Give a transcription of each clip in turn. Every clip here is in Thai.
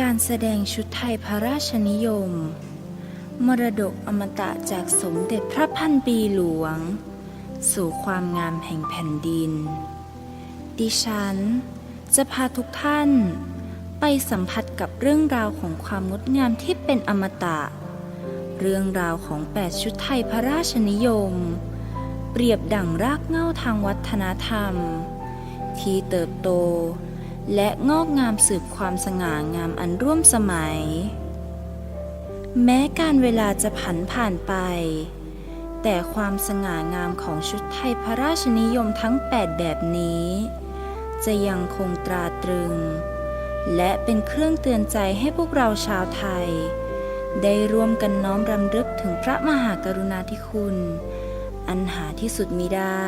การแสดงชุดไทยพระราชนิยม มรดกอมตะจากสมเด็จพระพันปีหลวง สู่ความงามแห่งแผ่นดิน ดิฉัน จะพาทุกท่าน ไปสัมผัสกับเรื่องราวของความงดงามที่เป็นอมตะ เรื่องราวของแปดชุดไทยพระราชนิยม เปรียบดั่งรากเหง้าทางวัฒนธรรม ที่เติบโต และงอกงามสืบความสง่างามอันร่วมสมัย แม้การเวลาจะผันผ่านไป แต่ความสง่างามของชุดไทยพระราชนิยมทั้ง 8 แบบนี้ จะยังคงตราตรึง และเป็นเครื่องเตือนใจให้พวกเราชาวไทย ได้ร่วมกันน้อมรำลึกถึงพระมหากรุณาธิคุณ อันหาที่สุดมิได้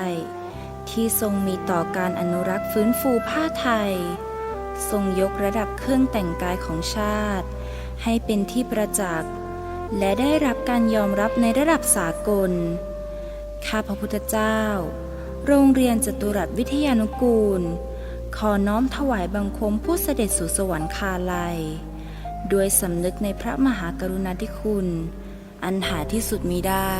ที่ทรงมีต่อการอนุรักษ์ฟื้นฟูผ้าไทย ทรงยกระดับเครื่องแต่งกายของชาติ ให้เป็นที่ประจักษ์ และได้รับการยอมรับในระดับสากล ข้าพระพุทธเจ้า โรงเรียนจตุรัสวิทยานุกูล ขอน้อมถวายบังคมผู้เสด็จสู่สวรรคาลัย ด้วยสำนึกในพระมหากรุณาธิคุณ อันหาที่สุดมีได้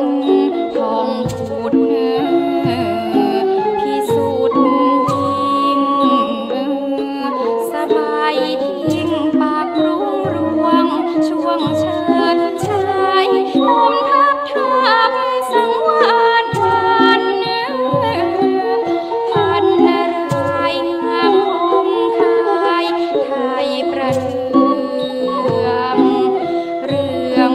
ของพุทธพิสุทธิ์ยิงสบายทิ้งปากรุงรวง ช่วงเชิดชายมุมทับทับสังวานวันพันนรายงามองายไทยประเทืองเรื่อง